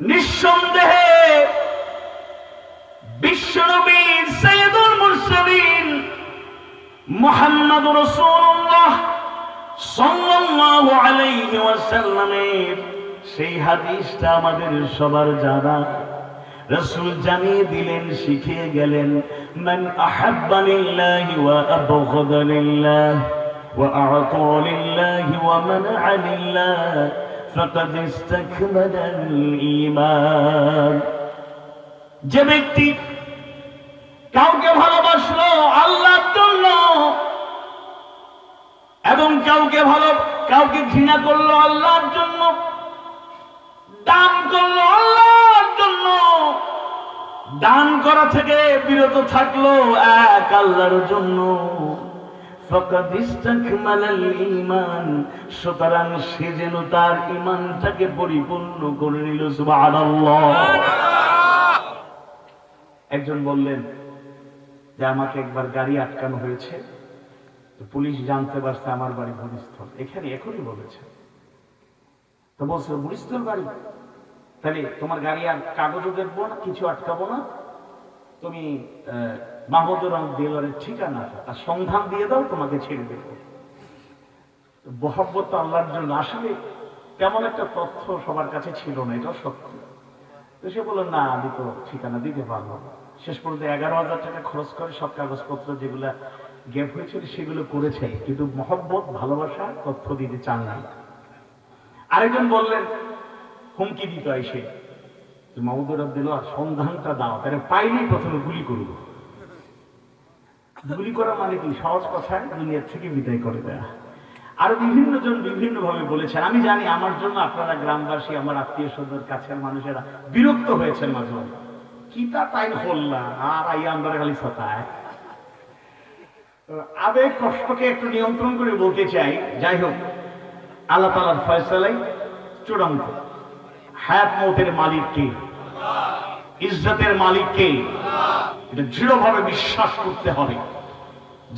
নিঃসন্দেহে বিশ্বনবীর সৈয়দুল মুরসালিন মোহাম্মদ রসুল্লাহ সাল্লাল্লাহু আলাইহি ওয়াসাল্লামের সেই হাদিসটা আমাদের সবার জানা। রসুল জানিয়ে দিলেন, শিখিয়ে গেলেন, মান আহাব্বা লিল্লাহি ওয়া আবগাদা লিল্লাহ ওয়া আ'তা লিল্লাহি ওয়া মানআ লিল্লাহ ফাকাদ ইসতাকমালা আল-ঈমান যে কাউকে ভালোবাসলো আল্লাহর জন্য এবং কাউকে ভালো, কাউকে ঘৃণা করল, আল্লাহর জন্য, দান করল, আল্লাহর জন্য, দান করা থেকে বিরত থাকল এক আল্লাহর জন্য। সুতরাং সে যেন তার ঈমানটাকে পরিপূর্ণ করে নিল একজন বললেন যে, আমাকে একবার গাড়ি আটকানো হয়েছে। পুলিশ জানতে পারছে আমার বাড়ি বরিস্থল এখানে এখনই বলেছে। তো বলছে বরিস্থল বাড়ি? তাহলে তোমার গাড়ি আর কাগজও দেখব না, কিছু আটকাবো না। তুমি মাহমুদুর দেওয়ারের ঠিকানা আর সন্ধান দিয়ে দাও, তোমাকে ছেড়ে দেবো। বহব্বত আল্লাহর জন্য, আসলে তেমন একটা তথ্য সবার কাছে ছিল না এটা সত্য। তো সে বলল, না, আমি তো ঠিকানা দিতে পারব শেষ পর্যন্ত এগারো হাজার টাকা খরচ করে সব কাগজপত্র যেগুলা গ্যাপ হয়েছিল সেগুলো করেছে, কিন্তু মহব্বত, ভালোবাসা, তথ্য দিতে চান না। আরেকজন বললেন, হুমকি দিত এসে মাহমুদুর আর সন্ধানটা দাও। তাহলে পাইলেই প্রথমে গুলি করব। গুলি করা মানে কি? সহজ কথায় দুনিয়ার থেকে বিদায় করে দেয়া। আরও বিভিন্ন জন বিভিন্ন ভাবে বলেছেন, আমি জানি আমার জন্য আপনারা গ্রামবাসী, আমার আত্মীয় স্বজন, কাছের মানুষেরা বিরক্ত হয়েছেন মাঝে মাঝে। কি তা তাই হল্লা আর আইয়া আমরা খালি সতায় তো আবেগ কষ্টকে একটু নিয়ন্ত্রণ করে বলতে চাই, যাই হোক, আল্লাহ তালার ফয়সালাই চূড়ান্ত। হায়াত মৌতের মালিক কে? ইজ্জতের মালিক কে? এটা দৃঢ়ভাবে বিশ্বাস করতে হবে।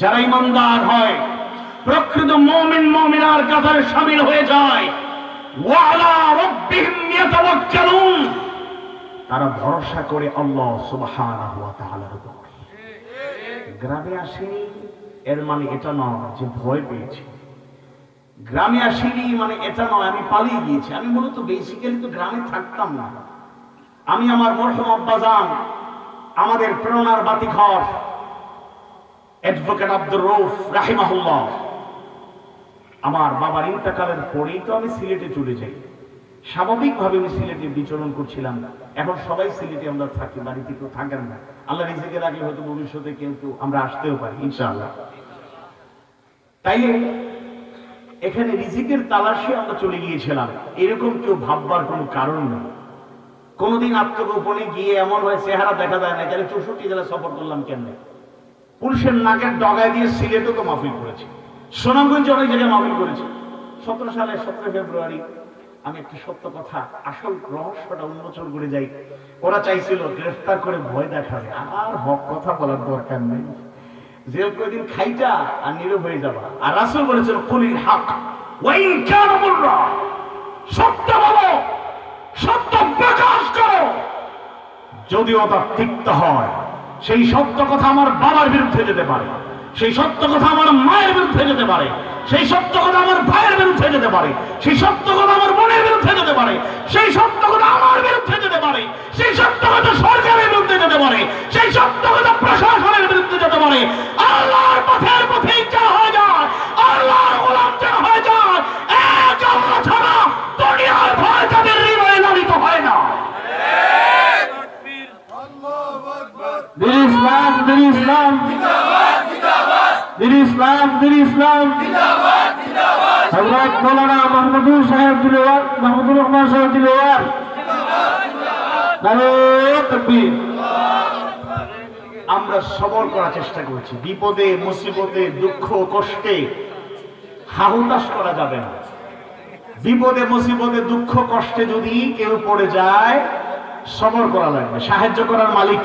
যারা ইমানদার হয়, প্রকৃত মমিন, মমিনার কাতারে সামিল হয়ে যায়। তারা ভরসা করে আল্লাহ উপর। গ্রামে আসেনি, এর মানে এটা নয় যে ভয় পেয়েছি। গ্রামে আসিনি মানে এটা নয়, আমি পালিয়ে গিয়েছি। আমি মূলত বেসিক্যালি তো গ্রামে থাকতাম না। আমি আমার মরহম আব্বাজান আমাদের প্রেরণার বাতিঘর। অ্যাডভোকেট আব্দুর রৌফ রাহিমাহুল্লাহ। আমার বাবার ইন্তেকালের পরেই তো আমি সিলেটে চলে যাই। স্বাভাবিকভাবে আমি সিলেটে বিচরণ করছিলাম এখন সবাই সিলেটে আমরা থাকি, বাড়িতে কেউ থাকেন না। আল্লাহ রিজিকে রাখলে হয়তো ভবিষ্যতে কিন্তু আমরা আসতেও পারি, ইনশাআল্লাহ। তাই এখানে রিজিকের তালাশে আমরা চলে গিয়েছিলাম। এরকম কেউ ভাববার কোনো কারণ নেই। কোনোদিন আত্মগোপনে গিয়ে এমন হয় চেহারা দেখা যায় না, তাহলে চৌষট্টি জেলা সফর করলাম কেন পুলিশের নাকের ডগায় দিয়ে সিলেটও তো মাহফিল করেছি। সুনামগঞ্জে অনেক জায়গায় মাহফিল করেছি। সতেরো সালে সতেরো ফেব্রুয়ারি আমি একটি সত্য কথা, আসল রহস্যটা উন্মোচন করে যাই। ওরা চাইছিল গ্রেফতার করে ভয় দেখাবে। আর হক কথা বলার দরকার নেই। জেল কয়দিন খাইটা আর নীরব হয়ে যাবা। আর রাসুল বলেছিল, কুলিল হক, ওয়াইন কান সত্য বলো। সত্য প্রকাশ করো। যদিও তা তিক্ত হয়, সেই সত্য কথা আমার বাবার বিরুদ্ধে যেতে পারে, সেই সত্য কথা আমার মায়ের বিরুদ্ধে যেতে পারে, সেই সত্য কথা আমার ভাইয়ের বিরুদ্ধে যেতে পারে, সেই সত্য কথা আমার বোনের বিরুদ্ধে যেতে পারে, সেই সত্য কথা আমার বিরুদ্ধে আমরা সবর করার চেষ্টা করছি। বিপদে, মুসিবতে, দুঃখ, কষ্টে হাহুতাশ করা যাবে না। বিপদে, মুসিবতে, দুঃখ, কষ্টে যদি কেউ পড়ে যায় সবর করা লাগবে। সাহায্য করার মালিক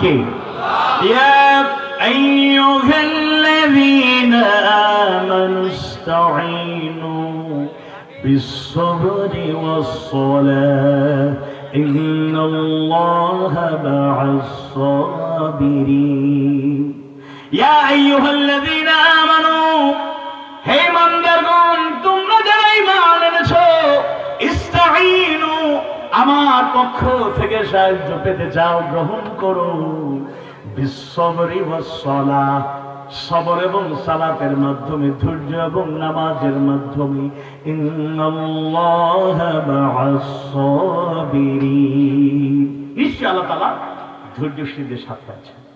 কে ইয়া আইয়ুহাল্লাযীনা আমানু ইসতাঈনু বিস-সাবরি ওয়াস-সালাহ إن الله مع الصابرين يا أيها الذين آمنوا হে মন্দারগণ তোমরা যারা ইমান এনেছো ইস্তাইনু আমার পক্ষ থেকে সাহায্য পেতে চাও গ্রহণ করো বিশ্বরি ওয়াসসালা সবর এবং সালাতের মাধ্যমে ধৈর্য এবং নামাজের মাধ্যমে। তাআলা ধৈর্যশীলদের সাথে আছেন